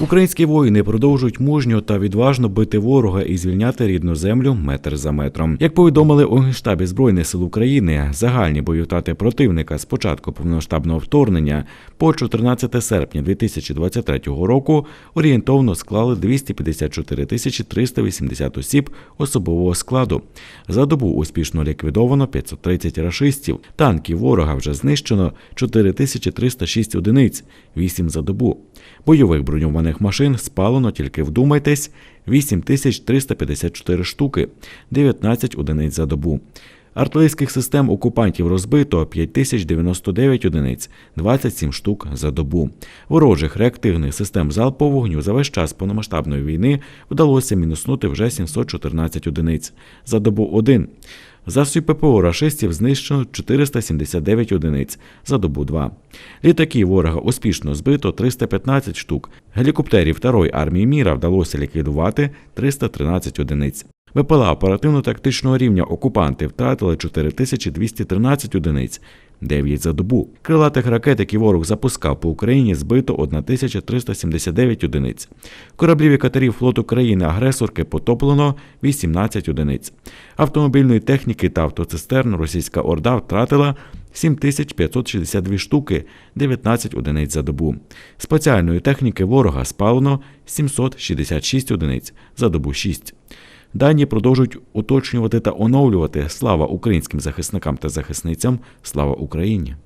Українські воїни продовжують мужньо та відважно бити ворога і звільняти рідну землю метр за метром. Як повідомили у Генштабі Збройних сил України, загальні бойові противника з початку повномасштабного вторгнення по 14 серпня 2023 року орієнтовно склали 254 тисячі 380 осіб особового складу. За добу успішно ліквідовано 530 рашистів. Танків ворога вже знищено 4306 одиниць, 8 за добу. Бойових броньованих машин спалено тільки вдумайтесь 8354 штуки, 19 одиниць за добу. Артилерійських систем окупантів розбито 5099 одиниць, 27 штук за добу. Ворожих реактивних систем залпового вогню за весь час повномасштабної війни вдалося мінуснути вже 714 одиниць за добу 1. Засобів ППО рашистів знищено 479 одиниць за добу 2. Літаки ворога успішно збито 315 штук. Гелікоптерів Второї армії міра вдалося ліквідувати 313 одиниць. ВПЛА оперативно-тактичного рівня окупанти втратили 4213 одиниць, 9 за добу. Крилатих ракет, які ворог запускав по Україні, збито 1379 одиниць. Кораблів і катерів флоту країни-агресорки потоплено 18 одиниць. Автомобільної техніки та автоцистерн російська орда втратила 7562 штуки, 19 одиниць за добу. Спеціальної техніки ворога спалено 766 одиниць за добу 6. Дані продовжують уточнювати та оновлювати. Слава українським захисникам та захисницям. Слава Україні!